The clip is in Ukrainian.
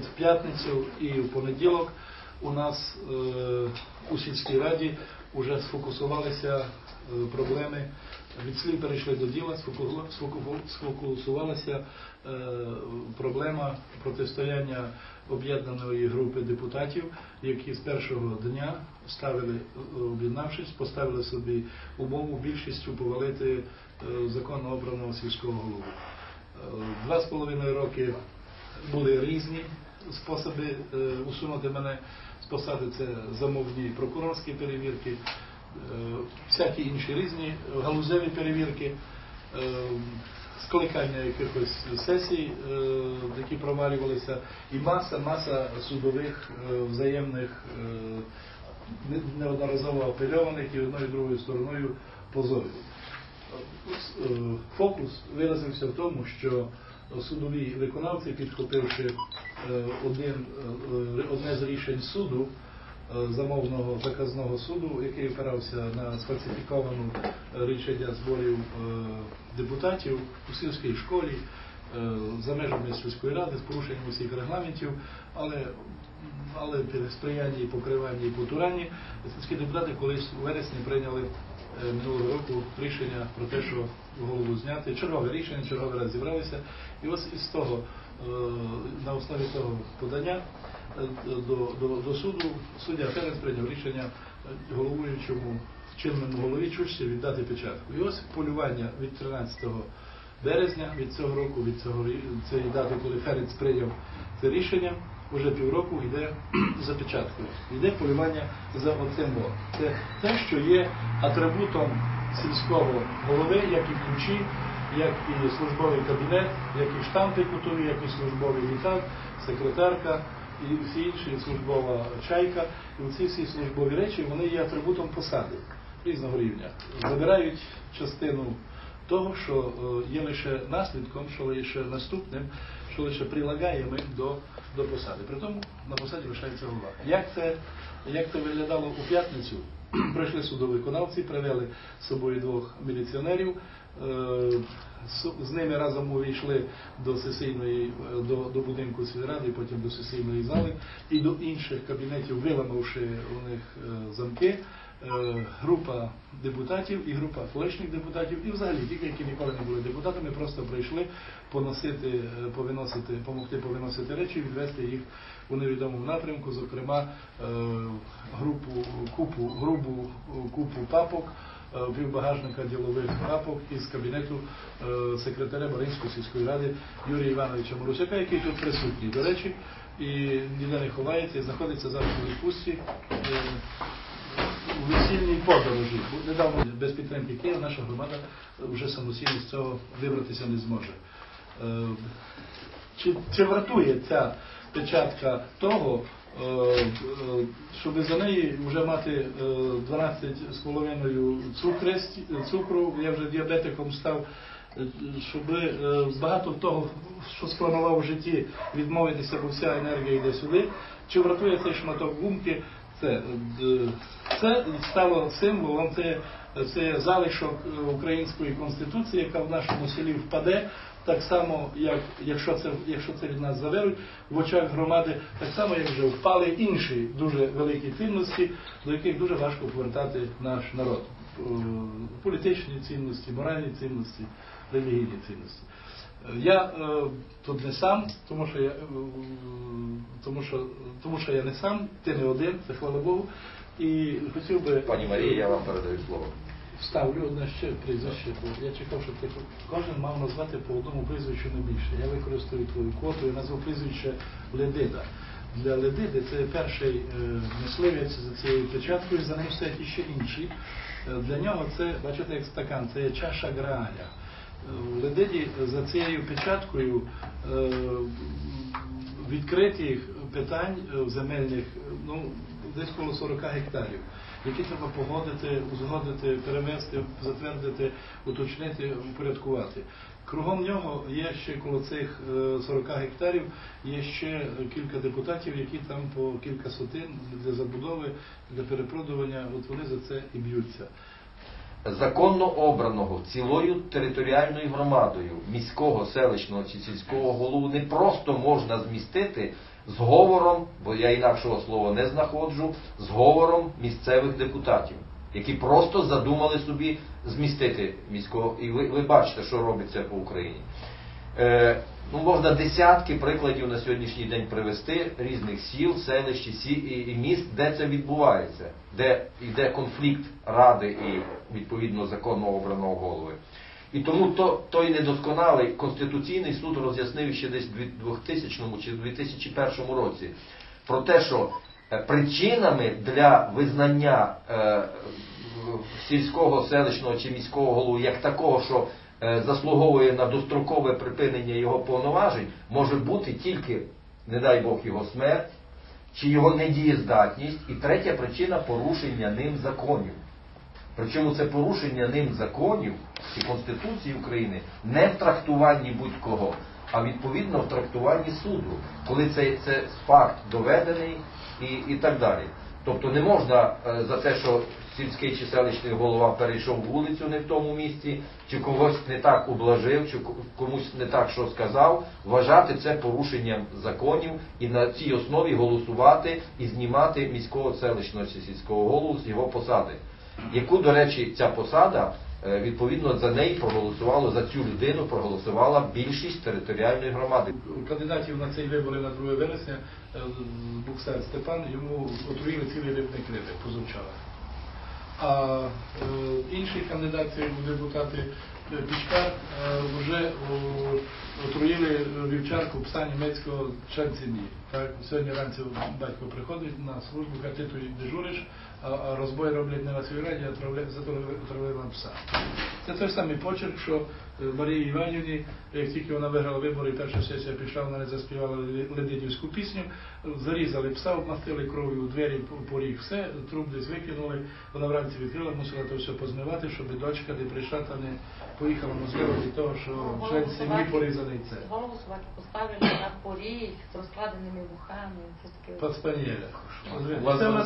значить, в п'ятницю і в понеділок у нас е, у сільській раді вже сфокусувалися е, проблеми. Від слів перейшли до діла, сфоку- сфоку- сфокусувалася е, проблема протистояння об'єднаної групи депутатів, які з першого дня ставили, е, об'єднавшись, поставили собі умову більшістю повалити е, законно обраного сільського голову. Е, Два з половиною роки були різні способи усунути мене з посади. Це замовні прокурорські перевірки, всякі інші різні галузеві перевірки, скликання якихось сесій, які провалювалися, і маса, маса судових взаємних неодноразово апельованих і одною і другою стороною позовів. Фокус виразився в тому, що судові виконавці, підхопивши один, е, одне з рішень суду, е, замовного заказного суду, який опирався на сфальсифіковану е, рішення зборів е, депутатів у сільській школі е, за межами сільської ради з порушенням усіх регламентів, але але при сприянні, покриванні і потуранні сільські депутати колись у вересні прийняли е, минулого року рішення про те, що голову зняти. Чергове рішення, черговий раз зібралися. І ось із того, е, на основі того подання е, до, до, до суду суддя Ференц прийняв рішення е, головуючому чинному голові Чущі віддати печатку. І ось полювання від 13 березня від цього року, від цього цієї дати, коли Ференц прийняв це рішення, вже півроку йде за печаткою. Йде полювання за оцим. Це те, що є атрибутом сільського голови, як і ключі, як і службовий кабінет, як і штампи кутові, як і службовий літак, секретарка і всі інші службова чайка. І ці всі службові речі вони є атрибутом посади різного рівня. Забирають частину того, що е, є лише наслідком, що лише наступним, що лише прилагаємо до, до посади. При тому на посаді лишається голова. Як це, як це виглядало у п'ятницю? Прийшли судовиконавці, привели з собою двох міліціонерів. е, З ними разом увійшли до сесійної е, до, до будинку сільради, потім до сесійної зали і до інших кабінетів, виламавши у них е, замки група депутатів і група колишніх депутатів, і взагалі ті, які ніколи не були депутатами, просто прийшли поносити, е, повиносити, допомогти повиносити речі, відвести їх у невідомому напрямку, зокрема е, групу, купу, грубу е, купу папок. е, Півбагажника ділових папок із кабінету е, секретаря Маринської сільської ради Юрія Івановича Марусяка, який тут присутній, до речі, і ніде не ховається, знаходиться зараз у відпустці. Е, весільній подорожі. Недавно без підтримки Києва наша громада вже самостійно з цього вибратися не зможе. Е, Чи, чи вартує ця печатка того, е, е, щоб за неї вже мати е, 12,5 цукресті- цукру, я вже діабетиком став, е, щоб е, багато того, що спланував в житті, відмовитися, бо вся енергія йде сюди, чи вартує цей шматок гумки це, е, це стало символом, це, це залишок української конституції, яка в нашому селі впаде, так само, як якщо це, якщо це від нас заберуть, в очах громади, так само, як вже впали інші дуже великі цінності, до яких дуже важко повертати наш народ. Е, Політичні цінності, моральні цінності, релігійні цінності. Е, Я е, тут не сам, тому що я, е, тому що, тому що я не сам, ти не один, це слава Богу. І хотів би Пані Марія, я вам передаю слово. вставлю одне ще прізвище, бо я чекав, щоб ти кожен мав назвати по одному прізвищу не більше. Я використаю твою квоту і назву прізвище Ледида. Для Ледиди це перший е, мисливець за цією печаткою, за ним стоять іще інші. Е, Для нього це, бачите, як стакан, це є чаша Грааля. В Ледиді за цією печаткою е, відкритих питань е, земельних ну, десь коло 40 гектарів, які треба погодити, узгодити, перевести, затвердити, уточнити, упорядкувати. Кругом нього є ще коло цих е, 40 гектарів, є ще кілька депутатів, які там по кілька сотин для забудови, для перепродування, от вони за це і б'ються. Законно обраного цілою територіальною громадою міського, селищного чи сільського голову не просто можна змістити зговором, бо я інакшого слова не знаходжу, зговором місцевих депутатів, які просто задумали собі змістити міського. І ви, ви бачите, що робиться по Україні. Е, ну, можна десятки прикладів на сьогоднішній день привести різних сіл, селищ і, міст, де це відбувається, де йде конфлікт ради і відповідно законно обраного голови. І тому то, той недосконалий Конституційний суд роз'яснив ще десь в 2000 чи 2001 році про те, що е, причинами для визнання е, сільського, селищного чи міського голову як такого, що заслуговує на дострокове припинення його повноважень, може бути тільки, не дай Бог, його смерть чи його недієздатність, і третя причина порушення ним законів. Причому це порушення ним законів і Конституції України не в трактуванні будь-кого, а відповідно в трактуванні суду, коли це, це факт доведений і, і так далі. Тобто не можна е, за те, що сільський чи селищний голова перейшов вулицю не в тому місці, чи когось не так ублажив, чи комусь не так що сказав, вважати це порушенням законів і на цій основі голосувати і знімати міського селищного чи сільського голову з його посади. Яку, до речі, ця посада, відповідно за неї проголосувало, за цю людину проголосувала більшість територіальної громади. Кандидатів на цей вибори на 2 вересня Буксен Степан йому отруїли цілий рибний критик позавчора. А е, інший кандидат депутати Пічкар е, вже отруїли вівчарку пса німецького сім'ї. Так, сьогодні вранці батько приходить на службу, каже, ти тут дежуриш, а, розбой роблять не на своїй раді, а отравили пса. Це той самий почерк, що е, Марії Іванівні, як тільки вона виграла вибори, перша сесія пішла, вона заспівала Ле- Ледидівську пісню, зарізали пса, обмастили кров'ю у двері, поріг, все, труп десь викинули, вона вранці відкрила, мусила то все позмивати, щоб дочка не прийшла та не поїхала можливо від того, що член сім'ї порізаний це. Голову собаки поставили на поріг з розкладеними вухами. Вас Це в нас